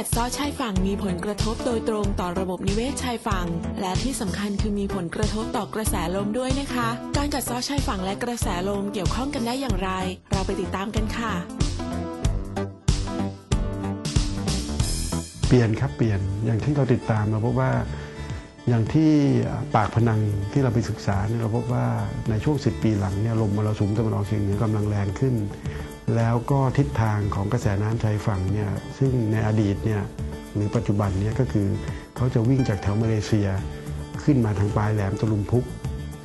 ัดเซ้อชายฝั่งมีผลกระทบโดยตรงต่อระบบนิเวศชายฝั่ง และที่สำคัญคือมีผลกระทบต่อกระแสลมด้วยนะคะ การกัดเซ้อชายฝั่งและกระแสลมเกี่ยวข้องกันได้อย่างไร เราไปติดตามกันค่ะ เปลี่ยนครับเปลี่ยนอย่างที่เราติดตามเราพบว่าอย่างที่ปากพนังที่เราไปศึกษาเนี่ยเราพบว่าในช่วง 10 ปีหลังเนี่ยลมมรสุมตะวันออกเฉียงเหนือกำลังแรงขึ้น แล้วก็ทิศทางของกระแสน้ำชายฝั่งเนี่ยซึ่งในอดีตเนี่ยหรือปัจจุบันเนี่ยก็คือเขาจะวิ่งจากแถวมาเลเซีย ขึ้นมาทางปลายแหลมตะลุมพุก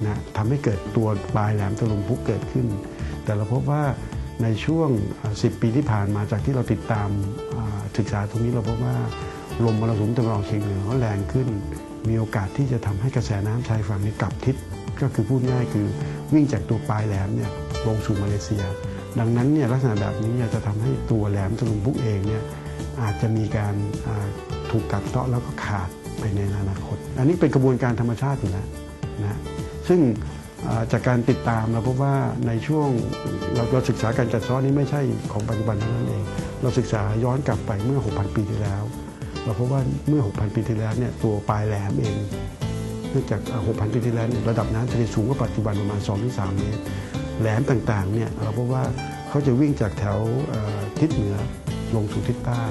นะทำให้เกิดตัวปลายแหลมตะลุมพุกเกิดขึ้น แต่เราพบว่าในช่วง 10 ปีที่ผ่านมาจากที่เราติดตามศึกษาตรงนี้เราพบว่าลมมรสุมตะวันออกเฉียงเหนือเขาแรงขึ้น มีโอกาสที่จะทำให้กระแสน้ำชายฝั่งนี้กลับทิศก็คือพูดง่ายคือวิ่งจากตัวปลายแหลมเนี่ยลงสู่มาเลเซีย ดังนั้นเนี่ยลักษณะแบบนี้เนี่ยจะทำให้ตัวแหลมตะลุมพุกเองเนี่ยอาจจะมีการถูกกัดเซาะแล้วก็ขาดไปในอนาคต อันนี้เป็นกระบวนการธรรมชาติอยู่แล้วนะซึ่งจากการติดตามเราพบว่าในช่วงเราเราศึกษาการจัดซ้อนี้ไม่ใช่ของปัจจุบันเท่านั้นเอง เราศึกษาย้อนกลับไปเมื่อ 6,000 ปีที่แล้ว เราพบว่าเมื่อ 6,000 ปีที่แล้วเนี่ยตัวปลายแหลมเองเนื่องจาก 6,000 ปีที่แล้วเนี่ยระดับน้ำทะเลสูงกว่าปัจจุบันประมาณ 2-3 เมตร แหลมต่างๆเนี่ยเราพบว่าเขาจะวิ่งจากแถวทิศเหนือลงสู่ทิศใต้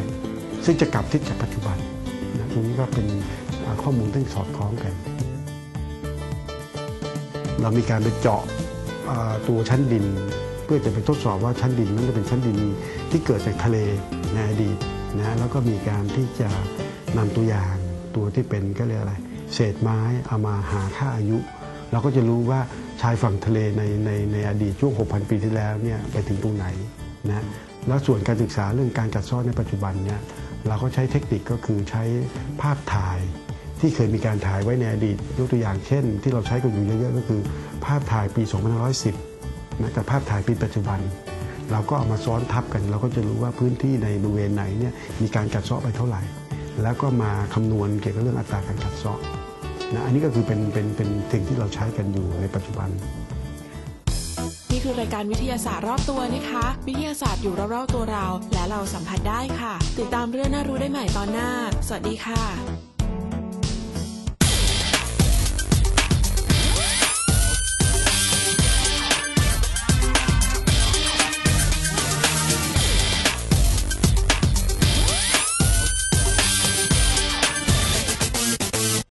ซึ่งจะกลับทิศจากปัจจุบันนะตรงนี้ก็เป็นข้อมูลที่สอดคล้องกัน เรามีการไปเจาะตัวชั้นดิน เพื่อจะไปทดสอบว่าชั้นดินนั้นจะเป็นชั้นดินที่เกิดจากทะเลในอดีตนะแล้วก็มีการที่จะนำตัวอย่างตัวที่เป็นก็เรียกอะไร เศษไม้เอามาหาค่าอายุ เราก็จะรู้ว่า ชายฝั่งทะเลในในในอดีตช่วง 6,000 ปีที่แล้วเนี่ยไปถึงตรงไหนนะแล้วส่วนการศึกษาเรื่องการกัดเซ้อนในปัจจุบันเนี่ยเราก็ใช้เทคนิคก็คือใช้ภาพถ่ายที่เคยมีการถ่ายไว้ในอดีตยกตัวอย่างเช่น ที่เราใช้กันอยู่เยอะๆก็คือ ภาพถ่ายปี 2510นะกับภาพถ่ายปีปัจจุบัน เราก็เอามาซ้อนทับกัน เราก็จะรู้ว่าพื้นที่ในบริเวณไหนเนี่ยมีการกัดเซาะไปเท่าไหร่ แล้วก็มาคำนวณเกี่ยวกับเรื่องอัตราการกัดเซาะ นะอันนี้ก็คือเป็นเป็นเป็นสิ่งที่เราใช้กันอยู่ในปัจจุบัน นี่คือรายการวิทยาศาสตร์รอบตัวนะคะ วิทยาศาสตร์อยู่รอบๆตัวเรา และเราสัมผัสได้ค่ะ ติดตามเรื่องน่ารู้ได้ใหม่ตอนหน้า สวัสดีค่ะ